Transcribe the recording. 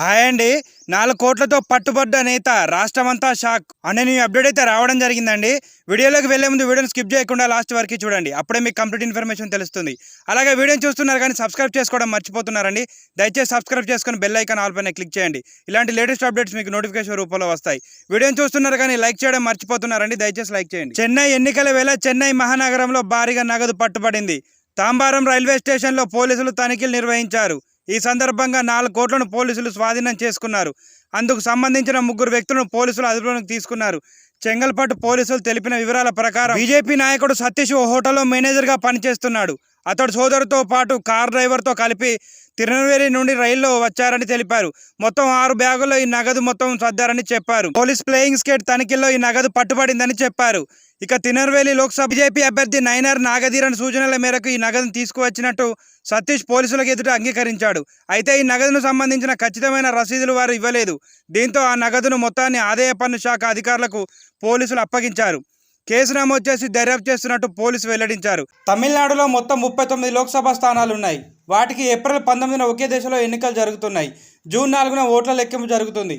Hi అండి. నాలుగు కోట్లతో పట్టుబడ్డ నేత రాష్ట్రమంతా షాక్. అనే న్యూ అప్డేట్ అయితే రావడం జరిగిందండి. వీడియోలోకి వెళ్ళే ముందు వీడియోని స్కిప్ చేయకుండా లాస్ట్ వరకు చూడండి. అప్పుడే మీకు కంప్లీట్ ఇన్ఫర్మేషన్ తెలుస్తుంది. అలాగే వీడియోని చూస్తున్నారు కానీ సబ్స్క్రైబ్ చేసుకోవడం మర్చిపోతున్నారండి. దయచేసి సబ్స్క్రైబ్ చేసుకుని బెల్ ఐకాన్ ఆల్ పైన క్లిక్ చేయండి. ఇలాంటి లేటెస్ట్ అప్డేట్స్ మీకు నోటిఫికేషన్ రూపంలో వస్తాయి. వీడియోని చూస్తున్నారు కానీ లైక్ చేయడం మర్చిపోతున్నారండి. దయచేసి లైక్ చేయండి. చెన్నై ఎన్నికల వేళ చెన్నై మహానగరంలో భారీగా నగదు పట్టుబడింది. తాంబారం రైల్వే స్టేషన్లో పోలీసులు తనిఖీలు నిర్వహించారు. ఈ సందర్భంగా నాలుగు కోట్లను పోలీసులు స్వాధీనం చేసుకున్నారు. అందుకు సంబంధించిన ముగ్గురు వ్యక్తులను పోలీసులు అదుపులోకి తీసుకున్నారు. చెంగల్పట్టు పోలీసులు తెలిపిన వివరాల ప్రకారం బీజేపీ నాయకుడు సతీష్ ఓ హోటల్లో మేనేజర్గా పనిచేస్తున్నాడు. అతడు సోదరుతో పాటు కార్ డ్రైవర్తో కలిపి తిరునెల్వేలి నుండి రైల్లో వచ్చారని తెలిపారు. మొత్తం ఆరు బ్యాగుల్లో ఈ నగదు మొత్తం సర్దారని చెప్పారు. పోలీస్ ప్లేయింగ్ స్కేట్ తనిఖీల్లో ఈ నగదు పట్టుబడిందని చెప్పారు. ఇక తినర్వేలి లోక్సభ బీజేపీ అభ్యర్థి నైనార్ నాగధీరన్ సూచనల మేరకు ఈ నగదును తీసుకువచ్చినట్టు సతీష్ పోలీసులకు ఎదుట అంగీకరించాడు. అయితే ఈ నగదును సంబంధించిన ఖచ్చితమైన రసీదులు వారు ఇవ్వలేదు. దీంతో ఆ నగదును మొత్తాన్ని ఆదాయ పన్ను శాఖ అధికారులకు పోలీసులు అప్పగించారు. కేసు నమోదు చేసి దర్యాప్తు చేస్తున్నట్టు పోలీసు వెల్లడించారు. తమిళనాడులో మొత్తం ముప్పై తొమ్మిది లోక్సభ స్థానాలు ఉన్నాయి వాటికి ఏప్రిల్ పంతొమ్మిదిన ఒకే దేశంలో ఎన్నికలు జరుగుతున్నాయి. జూన్ నాలుగున ఓట్ల లెక్కింపు జరుగుతుంది.